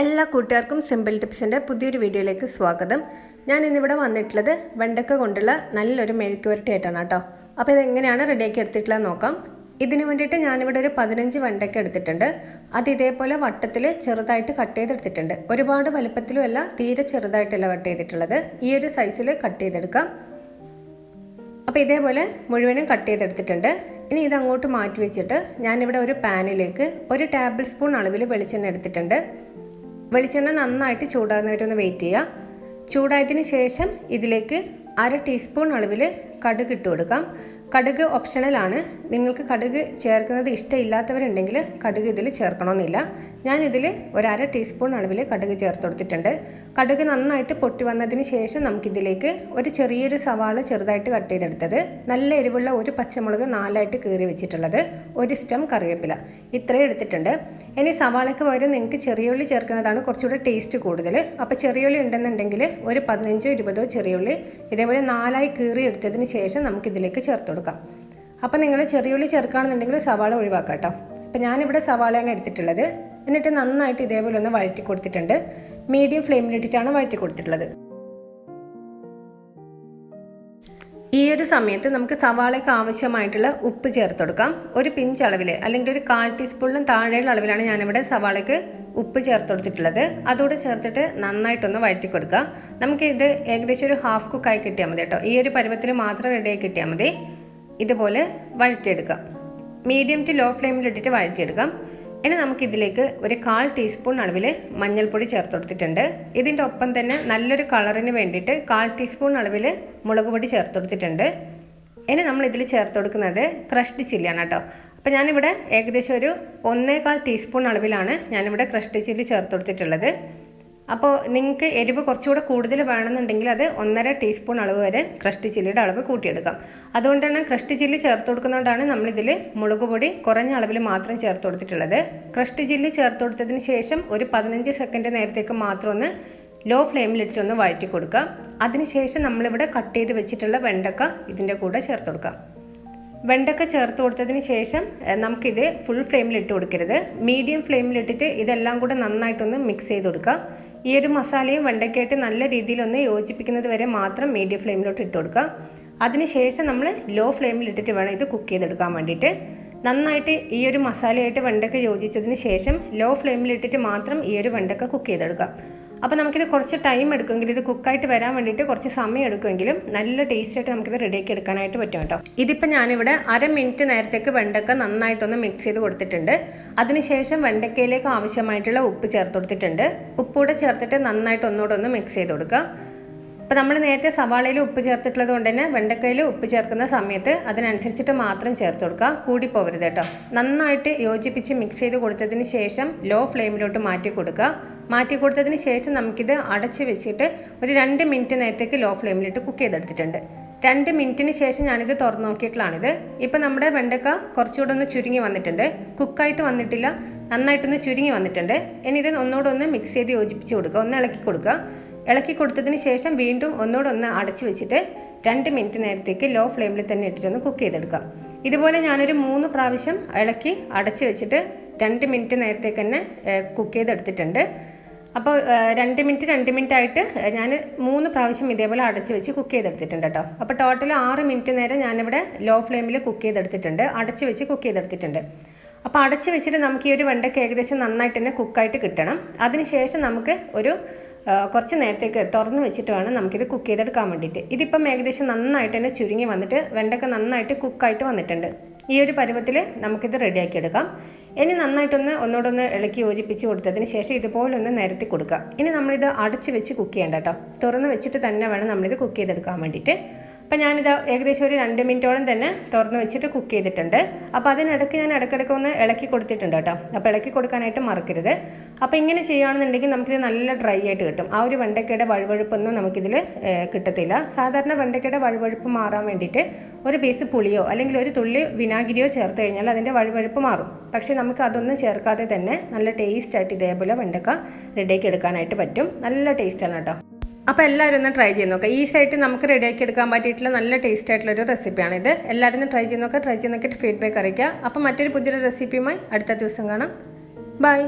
എല്ലാ കൂട്ടുകാർക്കും സിമ്പിൾ ടിപ്സിന്റെ പുതിയൊരു വീഡിയോയിലേക്ക് സ്വാഗതം. ഞാൻ ഇന്നിവിടെ വന്നിട്ടുള്ളത് വെണ്ടക്ക കൊണ്ടുള്ള നല്ലൊരു മെഴുക്കുവരട്ടിയായിട്ടാണ് കേട്ടോ. അപ്പോൾ ഇതെങ്ങനെയാണ് റെഡിയാക്കി എടുത്തിട്ടുള്ളത് നോക്കാം. ഇതിന് വേണ്ടിയിട്ട് ഞാനിവിടെ ഒരു പതിനഞ്ച് വെണ്ടയ്ക്ക എടുത്തിട്ടുണ്ട്. അത് ഇതേപോലെ വട്ടത്തിൽ ചെറുതായിട്ട് കട്ട് ചെയ്തെടുത്തിട്ടുണ്ട്. ഒരുപാട് വലുപ്പത്തിലും അല്ല തീരെ ചെറുതായിട്ടല്ല കട്ട് ചെയ്തിട്ടുള്ളത്. ഈ ഒരു സൈസിൽ കട്ട് ചെയ്തെടുക്കാം. അപ്പോൾ ഇതേപോലെ മുഴുവനും കട്ട് ചെയ്തെടുത്തിട്ടുണ്ട്. ഇനി ഇത് അങ്ങോട്ട് മാറ്റി വെച്ചിട്ട് ഞാനിവിടെ ഒരു പാനിലേക്ക് ഒരു ടേബിൾ സ്പൂൺ അളവിൽ വെളിച്ചെണ്ണ എടുത്തിട്ടുണ്ട്. വെളിച്ചെണ്ണ നന്നായിട്ട് ചൂടാകുന്നവരൊന്ന് വെയിറ്റ് ചെയ്യുക. ചൂടായതിന് ശേഷം ഇതിലേക്ക് അര ടീസ്പൂൺ അളവിൽ കടുക് ഇട്ട് കൊടുക്കാം. കടുക് ഓപ്ഷണലാണ് നിങ്ങൾക്ക് കടുക് ചേർക്കുന്നത് ഇഷ്ടമില്ലാത്തവരുണ്ടെങ്കിൽ കടുക് ഇതിൽ ചേർക്കണമെന്നില്ല. ഞാനിതിൽ ഒരു അര ടീസ്പൂൺ അളവിൽ കടുക് ചേർത്ത് കൊടുത്തിട്ടുണ്ട്. കടുക് നന്നായിട്ട് പൊട്ടി വന്നതിന് ശേഷം നമുക്കിതിലേക്ക് ഒരു ചെറിയൊരു സവാള ചെറുതായിട്ട് കട്ട് ചെയ്തെടുത്തത്. നല്ല എരിവുള്ള ഒരു പച്ചമുളക് നാലായിട്ട് കീറി വെച്ചിട്ടുള്ളത് ഒരു സ്റ്റം കറിവേപ്പില. ഇത്രയും എടുത്തിട്ടുണ്ട്. ഇനി സവാളയ്ക്ക് പകരം നിങ്ങൾക്ക് ചെറിയുള്ളി ചേർക്കുന്നതാണ് കുറച്ചുകൂടെ ടേസ്റ്റ് കൂടുതൽ അപ്പോൾ ചെറിയുള്ളി ഉണ്ടെന്നുണ്ടെങ്കിൽ ഒരു പതിനഞ്ചോ ഇരുപതോ ചെറിയുള്ളി ഇതേപോലെ നാലായി കീറി എടുത്തതിന് ശേഷം നമുക്കിതിലേക്ക് ചേർത്ത് കൊടുക്കാം. അപ്പോൾ നിങ്ങൾ ചെറിയുള്ളി ചേർക്കുകയാണെന്നുണ്ടെങ്കിൽ സവാള ഒഴിവാക്കാം കേട്ടോ. അപ്പോൾ ഞാനിവിടെ സവാളയാണ് എടുത്തിട്ടുള്ളത്. എന്നിട്ട് നന്നായിട്ട് ഇതേപോലെ ഒന്ന് വഴറ്റി കൊടുത്തിട്ടുണ്ട്. മീഡിയം ഫ്ലെയിമിലിട്ടിട്ടാണ് വഴറ്റി കൊടുത്തിട്ടുള്ളത്. ഈ ഒരു സമയത്ത് നമുക്ക് സവാളയ്ക്ക് ആവശ്യമായിട്ടുള്ള ഉപ്പ് ചേർത്ത് കൊടുക്കാം. ഒരു പിഞ്ച് അളവിൽ അല്ലെങ്കിൽ ഒരു കാൽ ടീസ്പൂണിലും താഴെയുള്ള അളവിലാണ് ഞാനിവിടെ സവാളയ്ക്ക് ഉപ്പ് ചേർത്ത് കൊടുത്തിട്ടുള്ളത്. അതോടെ ചേർത്തിട്ട് നന്നായിട്ടൊന്ന് വഴറ്റി കൊടുക്കുക. ഇത് ഏകദേശം ഒരു ഹാഫ് കുക്കായി കിട്ടിയാൽ മതി കേട്ടോ. ഈ ഒരു പരുവത്തിൽ മാത്രം റെഡിയായി കിട്ടിയാൽ മതി. ഇതുപോലെ വഴറ്റിയെടുക്കാം. മീഡിയം ടു ലോ ഫ്ലെയിമിലിട്ടിട്ട് വഴറ്റിയെടുക്കാം. ഇനി നമുക്കിതിലേക്ക് ഒരു കാൽ ടീസ്പൂൺ അളവിൽ മഞ്ഞൾപ്പൊടി ചേർത്ത് കൊടുത്തിട്ടുണ്ട്. ഇതിന്റെ ഒപ്പം തന്നെ നല്ലൊരു കളറിന് വേണ്ടിയിട്ട് കാൽ ടീസ്പൂൺ അളവിൽ മുളക് പൊടി ചേർത്ത് കൊടുത്തിട്ടുണ്ട്. ഇനി നമ്മൾ ഇതിൽ ചേർത്ത് കൊടുക്കുന്നത് ക്രഷ്ഡ് ചില്ലിയാണ് കേട്ടോ. അപ്പോൾ ഞാനിവിടെ ഏകദേശം ഒരു ഒന്നേകാൽ ടീസ്പൂൺ അളവിലാണ് ഞാനിവിടെ ക്രഷ്ഡ് ചില്ലി ചേർത്ത് കൊടുത്തിട്ടുള്ളത്. അപ്പോൾ നിങ്ങൾക്ക് എരിവ് കുറച്ചുകൂടെ കൂടുതൽ വേണമെന്നുണ്ടെങ്കിൽ അത് ഒന്നര ടീസ്പൂൺ അളവ് വരെ ക്രഷ്ഡ് ചില്ലിയുടെ അളവ് കൂട്ടിയെടുക്കാം. അതുകൊണ്ടാണ് ക്രഷ്ഡ് ചില്ലി ചേർത്ത് കൊടുക്കുന്നതുകൊണ്ടാണ് നമ്മളിതിൽ മുളക് പൊടി കുറഞ്ഞ അളവിൽ മാത്രം ചേർത്ത് കൊടുത്തിട്ടുള്ളത്. ക്രഷ്ഡ് ചില്ലി ചേർത്ത് കൊടുത്തതിന് ശേഷം ഒരു പതിനഞ്ച് സെക്കൻഡ് നേരത്തേക്ക് മാത്രം ഒന്ന് ലോ ഫ്ലെയിമിലിട്ടൊന്ന് വഴറ്റി കൊടുക്കാം. അതിനുശേഷം നമ്മളിവിടെ കട്ട് ചെയ്ത് വെച്ചിട്ടുള്ള വെണ്ടക്ക ഇതിന്റെ കൂടെ ചേർത്ത് കൊടുക്കാം. വെണ്ടക്ക ചേർത്ത് കൊടുത്തതിന് ശേഷം നമുക്കിത് ഫുൾ ഫ്ലെയിമിൽ ഇട്ട് കൊടുക്കരുത്. മീഡിയം ഫ്ലെയിമിലിട്ടിട്ട് ഇതെല്ലാം കൂടെ നന്നായിട്ടൊന്ന് മിക്സ് ചെയ്ത് കൊടുക്കുക ഈ ഒരു മസാലയും വെണ്ടയ്ക്കായിട്ട് നല്ല രീതിയിലൊന്ന് യോജിപ്പിക്കുന്നത് വരെ മാത്രം മീഡിയം ഫ്ലെയിമിലോട്ട് ഇട്ട് കൊടുക്കുക. അതിനുശേഷം നമ്മൾ ലോ ഫ്ലെയിമിൽ ഇട്ടിട്ട് വേണം ഇത് കുക്ക് ചെയ്തെടുക്കാൻ വേണ്ടിയിട്ട്. നന്നായിട്ട് ഈ ഒരു മസാലയായിട്ട് വെണ്ടക്ക യോജിച്ചതിന് ശേഷം ലോ ഫ്ലെയിമിൽ ഇട്ടിട്ട് മാത്രം ഈ ഒരു വെണ്ടക്ക കുക്ക് ചെയ്തെടുക്കുക. അപ്പോൾ നമുക്കിത് കുറച്ച് ടൈം എടുക്കുമെങ്കിൽ ഇത് കുക്കായിട്ട് വരാൻ വേണ്ടിയിട്ട് കുറച്ച് സമയം എടുക്കുമെങ്കിലും നല്ല ടേസ്റ്റ് ആയിട്ട് നമുക്കിത് റെഡിയാക്കി എടുക്കാനായിട്ട് പറ്റും കേട്ടോ. ഇതിപ്പോൾ ഞാനിവിടെ അര മിനിറ്റ് നേരത്തേക്ക് വെണ്ടക്ക നന്നായിട്ടൊന്ന് മിക്സ് ചെയ്ത് കൊടുത്തിട്ടുണ്ട്. അതിനുശേഷം വെണ്ടക്കയിലേക്ക് ആവശ്യമായിട്ടുള്ള ഉപ്പ് ചേർത്ത് കൊടുത്തിട്ടുണ്ട്. ഉപ്പൂടെ ചേർത്തിട്ട് നന്നായിട്ട് ഒന്നുകൂടെ ഒന്ന് മിക്സ് ചെയ്ത് കൊടുക്കുക. അപ്പോൾ നമ്മൾ നേരത്തെ സവാളയിൽ ഉപ്പ് ചേർത്തിട്ടുള്ളത് കൊണ്ട് തന്നെ വെണ്ടക്കയിൽ ഉപ്പ് ചേർക്കുന്ന സമയത്ത് അതിനനുസരിച്ചിട്ട് മാത്രം ചേർത്ത് കൊടുക്കുക. കൂടി പോവരുത് കേട്ടോ. നന്നായിട്ട് യോജിപ്പിച്ച് മിക്സ് ചെയ്ത് കൊടുത്തതിന് ശേഷം ലോ ഫ്ലെയിമിലോട്ട് മാറ്റി കൊടുക്കുക. മാറ്റി കൊടുത്തതിന് ശേഷം നമുക്കിത് അടച്ച് വെച്ചിട്ട് ഒരു രണ്ട് മിനിറ്റ് നേരത്തേക്ക് ലോ ഫ്ലെയിമിലിട്ട് കുക്ക് ചെയ്തെടുത്തിട്ടുണ്ട്. രണ്ട് മിനിറ്റിന് ശേഷം ഞാനിത് തുറന്നു നോക്കിയിട്ടുള്ളാണിത് ഇപ്പം നമ്മുടെ വെണ്ടക്ക കുറച്ചുകൂടെ ഒന്ന് ചുരുങ്ങി വന്നിട്ടുണ്ട്. കുക്കായിട്ട് വന്നിട്ടില്ല. നന്നായിട്ടൊന്ന് ചുരുങ്ങി വന്നിട്ടുണ്ട്. ഇനി ഇത് ഒന്നുകൂടെ ഒന്ന് മിക്സ് ചെയ്ത് യോജിപ്പിച്ച് കൊടുക്കുക. ഒന്ന് ഇളക്കി കൊടുക്കുക. ഇളക്കി കൊടുത്തതിന് ശേഷം വീണ്ടും ഒന്നുകൂടെ ഒന്ന് അടച്ച് വെച്ചിട്ട് രണ്ട് മിനിറ്റ് നേരത്തേക്ക് ലോ ഫ്ലെയിമിൽ തന്നെ ഇട്ടിട്ടൊന്ന് കുക്ക് ചെയ്തെടുക്കാം. ഇതുപോലെ ഞാനൊരു മൂന്ന് പ്രാവശ്യം ഇളക്കി അടച്ച് വെച്ചിട്ട് രണ്ട് മിനിറ്റ് നേരത്തേക്ക് തന്നെ കുക്ക് ചെയ്തെടുത്തിട്ടുണ്ട്. അപ്പോൾ രണ്ട് മിനിറ്റ് രണ്ട് മിനിറ്റ് ആയിട്ട് ഞാൻ മൂന്ന് പ്രാവശ്യം ഇതേപോലെ അടച്ച് വെച്ച് കുക്ക് ചെയ്തെടുത്തിട്ടുണ്ട് കേട്ടോ. അപ്പോൾ ടോട്ടൽ ആറ് മിനിറ്റ് നേരം ഞാനിവിടെ ലോ ഫ്ലെയിമിൽ കുക്ക് ചെയ്തെടുത്തിട്ടുണ്ട്. അടച്ച് വെച്ച് കുക്ക് ചെയ്തെടുത്തിട്ടുണ്ട്. അപ്പോൾ അടച്ച് വെച്ചിട്ട് നമുക്ക് ഈ ഒരു വെണ്ടയ്ക്ക് ഏകദേശം നന്നായിട്ട് തന്നെ കുക്കായിട്ട് കിട്ടണം. അതിനുശേഷം നമുക്ക് ഒരു കുറച്ച് നേരത്തേക്ക് തുറന്ന് വെച്ചിട്ട് വേണം നമുക്കിത് കുക്ക് ചെയ്തെടുക്കാൻ വേണ്ടിയിട്ട്. ഇതിപ്പം ഏകദേശം നന്നായിട്ട് തന്നെ ചുരുങ്ങി വന്നിട്ട് വെണ്ടയ്ക്ക നന്നായിട്ട് കുക്കായിട്ട് വന്നിട്ടുണ്ട്. ഈ ഒരു പരുവത്തിൽ നമുക്കിത് റെഡിയാക്കി എടുക്കാം. ഇനി നന്നായിട്ടൊന്ന് ഒന്നുകൂടൊന്ന് ഇളക്കി യോജിപ്പിച്ച് കൊടുത്തതിന് ശേഷം ഇതുപോലെ ഒന്ന് നിരത്തി കൊടുക്കുക. ഇനി നമ്മളിത് അടച്ച് വെച്ച് കുക്ക് ചെയ്യേണ്ട കേട്ടോ. തുറന്ന് വെച്ചിട്ട് തന്നെ വേണം നമ്മളിത് കുക്ക് ചെയ്തെടുക്കാൻ വേണ്ടിയിട്ട്. അപ്പോൾ ഞാനിത് ഏകദേശം ഒരു രണ്ട് മിനിറ്റോളം തന്നെ തുറന്ന് വെച്ചിട്ട് കുക്ക് ചെയ്തിട്ടുണ്ട്. അപ്പോൾ അതിനിടയ്ക്ക് ഞാൻ ഇടയ്ക്കിടയ്ക്ക് ഒന്ന് ഇളക്കി കൊടുത്തിട്ടുണ്ട് കേട്ടോ. അപ്പോൾ ഇളക്കി കൊടുക്കാനായിട്ട് മറക്കരുത്. അപ്പോൾ ഇങ്ങനെ ചെയ്യുകയാണെന്നുണ്ടെങ്കിൽ നമുക്കിത് നല്ല ഡ്രൈ ആയിട്ട് കിട്ടും. ആ ഒരു വെണ്ടയ്ക്കയുടെ വഴുവഴുപ്പൊന്നും നമുക്കിതിൽ കിട്ടത്തില്ല. സാധാരണ വെണ്ടയ്ക്കയുടെ വഴുവഴുപ്പ് മാറാൻ വേണ്ടിയിട്ട് ഒരു പീസ് പുളിയോ അല്ലെങ്കിൽ ഒരു തുള്ളി വിനാഗിരിയോ ചേർത്ത് കഴിഞ്ഞാൽ അതിന്റെ വഴുവഴുപ്പ് മാറും. പക്ഷേ നമുക്ക് അതൊന്നും ചേർക്കാതെ തന്നെ നല്ല ടേസ്റ്റായിട്ട് ഇതേപോലെ വെണ്ടക്ക റെഡിയാക്കി എടുക്കാനായിട്ട് പറ്റും. നല്ല ടേസ്റ്റാണ് കേട്ടോ. അപ്പോൾ എല്ലാവരും ഒന്ന് ട്രൈ ചെയ്ത് നോക്കുക ഈസി ആയിട്ട് നമുക്ക് റെഡിയാക്കി എടുക്കാൻ പറ്റിയിട്ടുള്ള നല്ല ടേസ്റ്റ് ആയിട്ടുള്ള ഒരു റെസിപ്പിയാണ് ഇത്. എല്ലാവരും ഒന്ന് ട്രൈ ചെയ്ത് നോക്കുക ട്രൈ ചെയ്ത് നോക്കിയിട്ട് ഫീഡ്ബാക്ക് അറിയിക്കുക. അപ്പോൾ മറ്റൊരു പുതിയൊരു റെസിപ്പിയുമായി അടുത്ത ദിവസം കാണാം. ബൈ